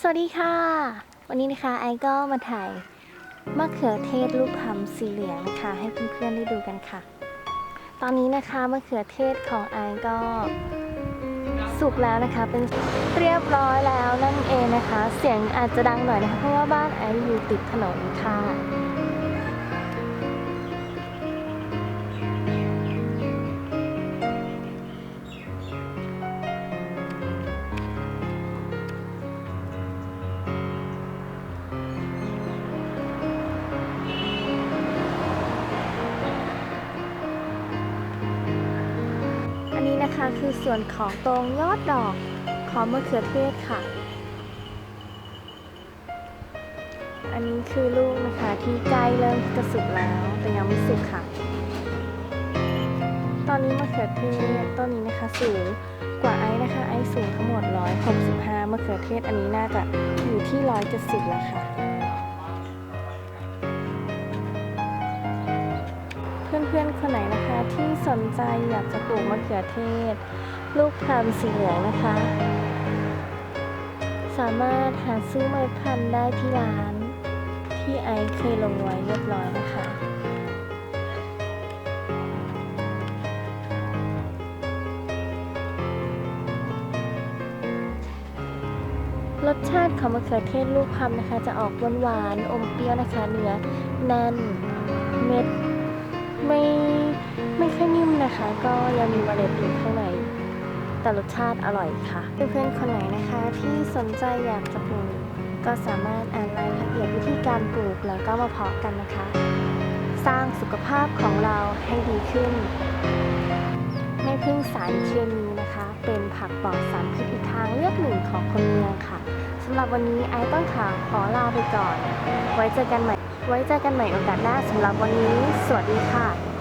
สวัสดีค่ะ วันนี้นะคะไอก็มาถ่ายมะเขือเทศลูกพรำสีเหลืองนะคะ ให้เพื่อนๆได้ดูกันค่ะ ตอนนี้นะคะมะเขือเทศของไอก็สุกแล้วนะคะ เป็นเรียบร้อยแล้วนั่นเองนะคะ เสียงอาจจะดังหน่อยนะคะเพราะว่าบ้านไออยู่ติดถนนค่ะ นี้นะคะคือส่วนของตรงยอดดอกของมะเขือเทศค่ะ อันนี้คือลูกนะคะที่ใกล้เริ่มจะสุกแล้วแต่ยังไม่สุกค่ะ ตอนนี้มะเขือเทศต้นนี้นะคะสูงกว่าไอ้นะคะ ไอ้สูงทั้งหมด 165มะเขือเทศอันนี้น่าจะอยู่ที่ 170แล้วค่ะ สนใจอยากจะปลูกมะเขือเทศ ลูกพรำสีเหลืองนะคะ สามารถหาซื้อเมล็ดพันธุ์ได้ที่ร้าน ที่ไอซ์เคยลงไว้เรียบร้อยนะคะ รสชาติของมะเขือเทศลูกพรำนะคะ จะออกหวานๆอมเปรี้ยวนะคะ เนื้อแน่นเม็ดไม่ ไม่ค่อยนิ่มนะคะ ก็ยังมีเมล็ดอยู่ข้างในแต่รสชาติอร่อยค่ะ เพื่อนๆคนไหนนะคะที่สนใจอยากจะปลูกก็สามารถอ่านรายละเอียดวิธีการปลูกแล้วก็มาเพาะกันนะคะ สร้างสุขภาพของเราให้ดีขึ้น ไม่พึ่งสารเคมีนะคะ เป็นผักปลอดสารพิษอีกทางเลือกหนึ่งของคนเมืองค่ะสำหรับวันนี้ไอต้องขาขอลาไปก่อน ไว้เจอกันใหม่ ไว้เจอกันใหม่โอกาสหน้าสำหรับวันนี้ สวัสดีค่ะ